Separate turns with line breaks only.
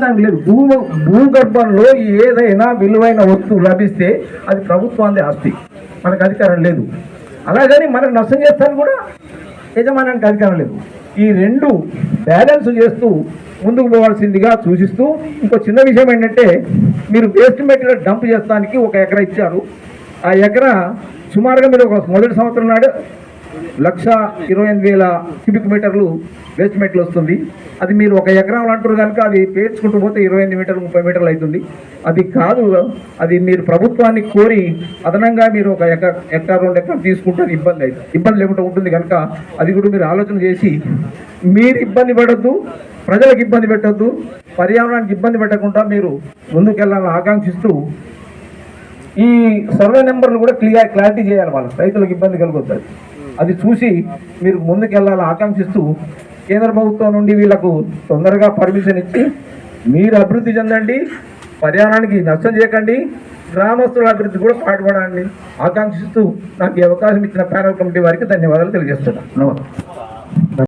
ప్రాంతానికి లేదు. భూ భూగర్భంలో ఏదైనా విలువైన వస్తువు లభిస్తే అది ప్రభుత్వాన్ని ఆస్తి. మనకు అధికారం లేదు. అలాగని మనకు నష్టం చేస్తాను కూడా యజమానానికి అధికారం లేదు. ఈ రెండు బ్యాలెన్స్ చేస్తూ ముందుకు పోవాల్సిందిగా సూచిస్తూ ఇంకో చిన్న విషయం ఏంటంటే మీరు వేస్ట్ మెటీరియల్ డంప్ చేస్తానికి ఒక ఎకరా ఇచ్చారు. ఆ ఎకరా సుమారుగా మీరు ఒక మొదటి సంవత్సరం నాడు లక్ష ఇరవై ఎనిమిది వేల క్యూబిక్ మీటర్లు వేస్ట్ మెట్లు వస్తుంది. అది మీరు ఒక ఎకరం అంటారు కనుక అది పేర్చుకుంటూ పోతే ఇరవై ఎనిమిది మీటర్లు ముప్పై మీటర్లు అవుతుంది. అది కాదు అది మీరు ప్రభుత్వాన్ని కోరి అదనంగా మీరు ఒక ఎక ఎకరా రెండు ఎకరం తీసుకుంటే అది ఇబ్బంది అవుతుంది ఇబ్బంది లేకుండా ఉంటుంది కనుక అది కూడా మీరు ఆలోచన చేసి మీరు ఇబ్బంది పడద్దు ప్రజలకు ఇబ్బంది పెట్టద్దు పర్యావరణానికి ఇబ్బంది పెట్టకుండా మీరు ముందుకెళ్ళాలని ఆకాంక్షిస్తూ ఈ సర్వే నెంబర్లు కూడా క్లియర్ క్లారిటీ చేయాలి వాళ్ళకి. రైతులకు ఇబ్బంది కలుగుతుంది అది చూసి మీరు ముందుకెళ్ళాలని ఆకాంక్షిస్తూ కేంద్ర ప్రభుత్వం నుండి వీళ్ళకు తొందరగా పర్మిషన్ ఇచ్చి మీరు అభివృద్ధి చెందండి పర్యావరణానికి నష్టం చేయకండి గ్రామస్తుల అభివృద్ధి కూడా పాటుపడండి ఆకాంక్షిస్తూ నాకు ఈ అవకాశం ఇచ్చిన ప్యానల్ కమిటీ వారికి ధన్యవాదాలు తెలియజేస్తున్నాను. నమస్తే.